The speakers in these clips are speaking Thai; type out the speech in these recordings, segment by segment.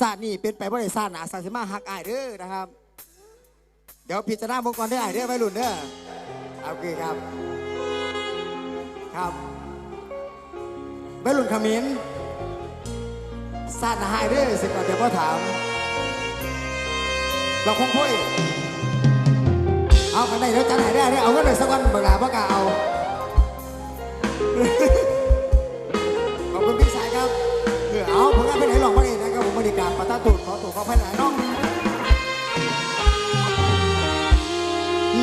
ซาดนี่เป็นไปเพราะได้ศาดนะศาสตร์สิมาหักอายเด้อนะครับ เดี๋ยวพิจารณาพวกก่อได้อายเด้อไม่หลุนเด้อโอเคครับ ครับไม่หลุนขมิ้นซาดตร์หายเด้อสิบกว่าเดี๋ยวพ่อถาม เราคงคุยเอากันได้เดี๋วจะไหนได้เด้อเอากันเลยสักวันเวลาพ่อกาเอาขอบคุณพี่ชายครับเออเอาผมก็ไปไหนหลอกมาเอง บริการประตาตูดขอตัวขอพันหลายน้อง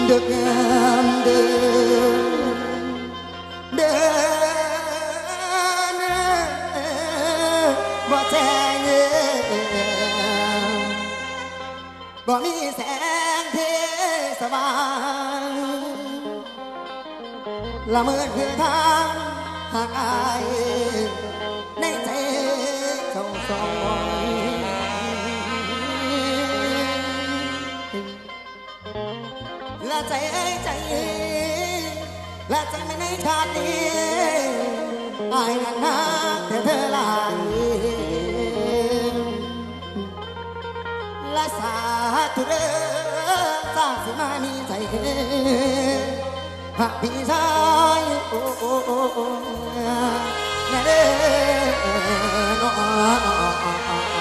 เดือนเดือนเดืนบ่แจ้งบ่มีแสงเทสว่างละเมินคือทางหากอาย ใจ และจะไม่ในชาตินี้อ้ยนั้นนะแต่เธอลายและสาธุเด้อสร้างสิมานีใจเหักพี่ชายโอ้โอ้โอ้แน่เด้อ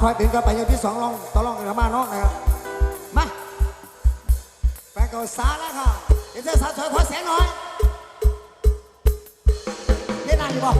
คอยถึงกันไปยังที่สองลองต่ลองกันมาเนาะนะครับ มาไปเก่าสาแล้วค่ะเดี๋ยวจะสาช่วยขอเสียงหน่อยเล่นนานอยู่บ่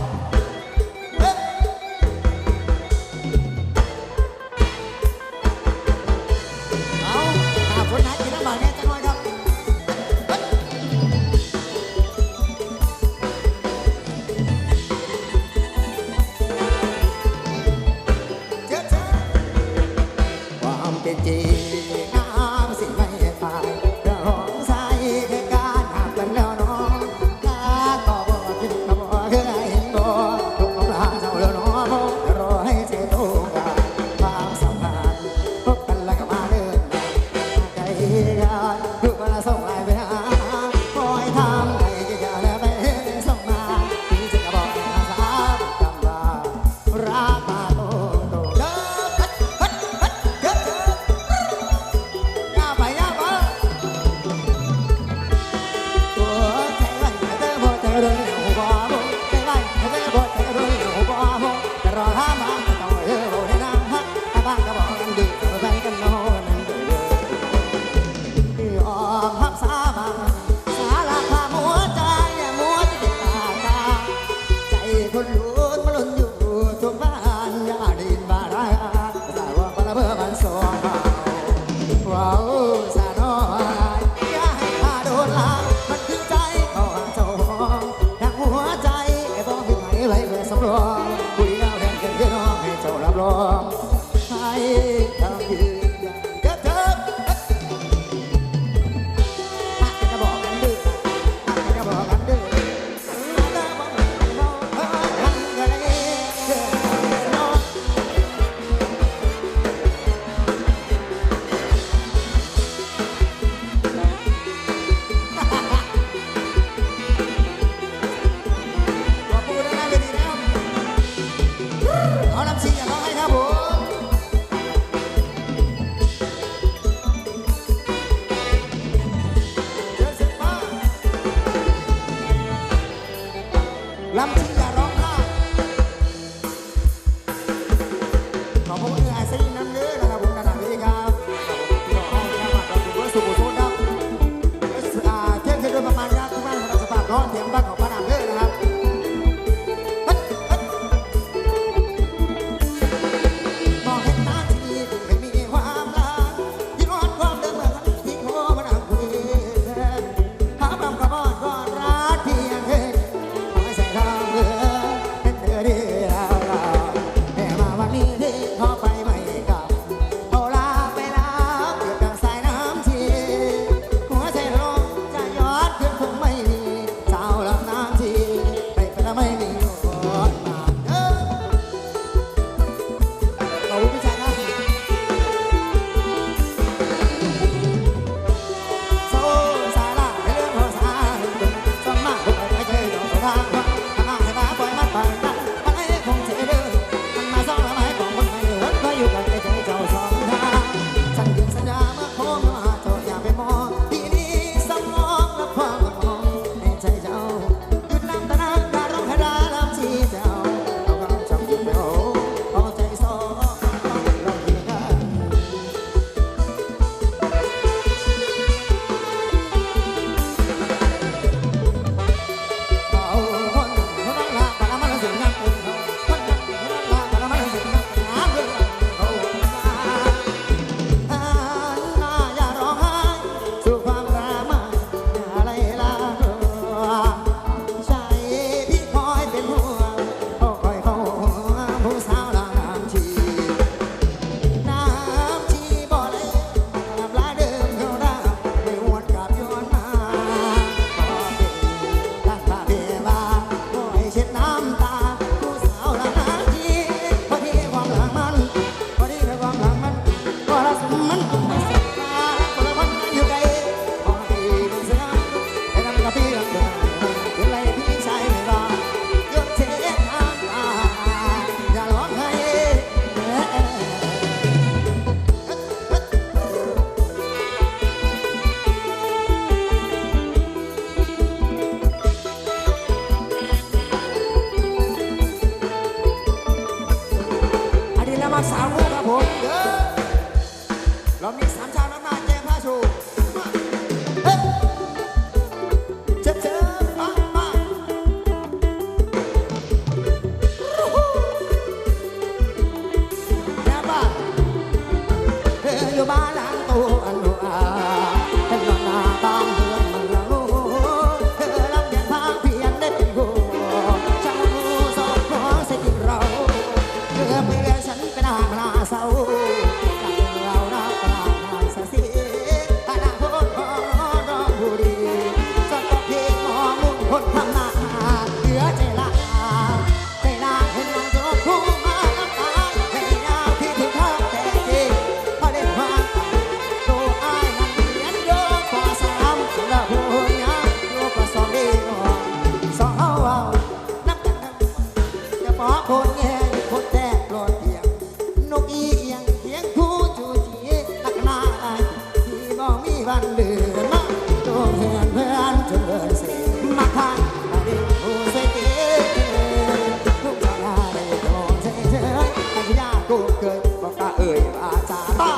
อาจารย์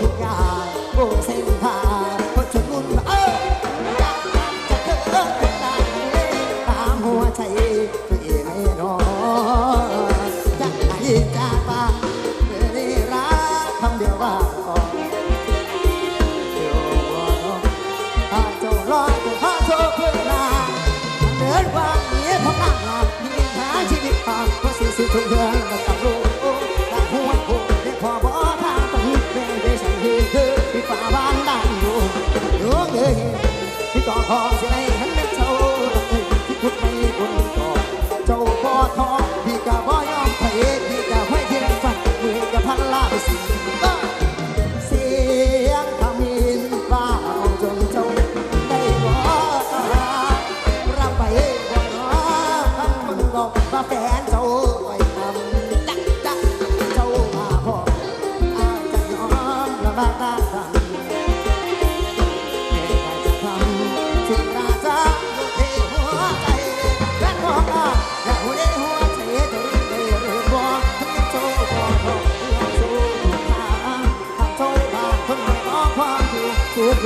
ทุกอย่างวงเส้น ที่ก่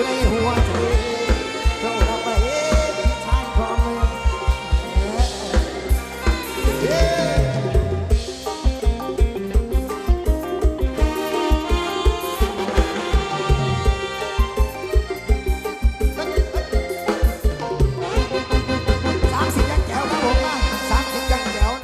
ในหัวใจ